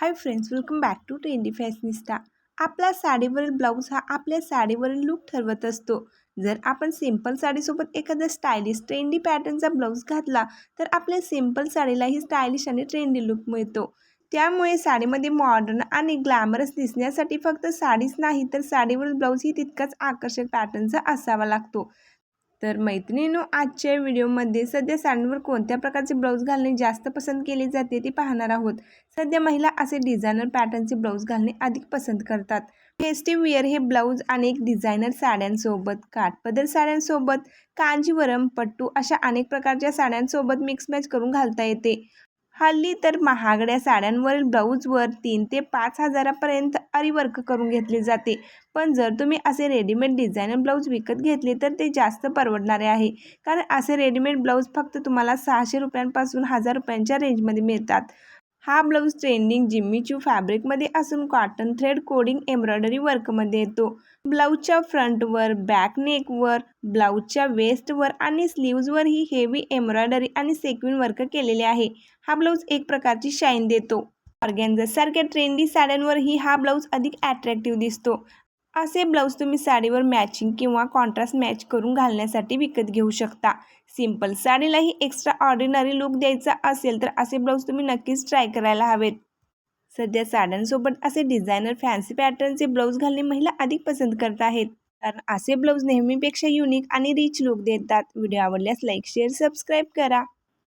Hi friends welcome back to trendy fashionista आपला साडीवरील blouse हा आपल्या साडीवरील लूक ठरवत असतो. जर आपण सिंपल साडीसोबत एखादा स्टायलिश ट्रेंडी पॅटर्नचा ब्लाऊज घातला तर आपल्या सिंपल साडीलाही स्टायलिश आणि ट्रेंडी लुक मिळतो. त्यामुळे साडीमध्ये मॉडर्न आणि ग्लॅमरस दिसण्यासाठी फक्त साडीच नाही तर साडीवरील ब्लाऊजही तितकाच आकर्षक पॅटर्नचा असावा लागतो. तर मैत्रिणीनो आजच्या व्हिडिओमध्ये सध्या साडीवर कोणत्या प्रकारचे ब्लाऊज घालणे जास्त पसंत केले जाते ते पाहणार आहोत. सध्या महिला असे डिझायनर पॅटर्नचे ब्लाऊज घालणे अधिक पसंत करतात. फेस्टिव्ह विअर हे ब्लाऊज अनेक डिझायनर साड्यांसोबत काठपदर साड्यांसोबत कांजीवरम पट्टू अशा अनेक प्रकारच्या साड्यांसोबत मिक्स मॅच करून घालता येते. हल्ली तर महागड्या साड्यांवरील ब्लाऊजवर तीन ते पाच हजारापर्यंत अरीवर्क करून घेतले जाते. पण जर तुम्ही असे रेडीमेड डिझायनर ब्लाऊज विकत घेतले तर ते जास्त परवडणारे आहे. कारण असे रेडीमेड ब्लाऊज फक्त तुम्हाला सहाशे रुपयांपासून हजार रुपयांच्या रेंजमध्ये मिळतात. हा ब्लाऊज ट्रेंडिंग जिम्मीच्यू फॅब्रिकमध्ये असून कॉटन थ्रेड कोडिंग एम्ब्रॉयडरी वर्कमध्ये येतो. ब्लाऊजच्या फ्रंटवर बॅक नेकवर ब्लाऊजच्या वेस्टवर आणि स्लीव्जवर ही हेवी एम्ब्रॉयडरी आणि सेक्विन वर्क केलेले आहे. हा ब्लाऊज एक प्रकारची शाईन देतो. ऑर्गॅन्झासारख्या ट्रेंडी साड्यांवरही हा ब्लाऊज अधिक अट्रॅक्टिव्ह दिसतो. असे ब्लाऊज तुम्ही साडीवर मॅचिंग किंवा कॉन्ट्रास्ट मॅच करून घालण्यासाठी विकत घेऊ शकता. सिंपल साडीलाही एक्स्ट्रा ऑर्डिनरी लुक द्यायचा असेल तर असे ब्लाऊज तुम्ही नक्कीच ट्राय करायला हवेत. सध्या साड्यांसोबत असे डिझायनर फॅन्सी पॅटर्नचे ब्लाऊज घालणे महिला अधिक पसंत करत आहेत. कारण असे ब्लाऊज नेहमीपेक्षा युनिक आणि रिच लुक देतात. व्हिडिओ आवडल्यास लाईक शेअर सबस्क्राईब करा.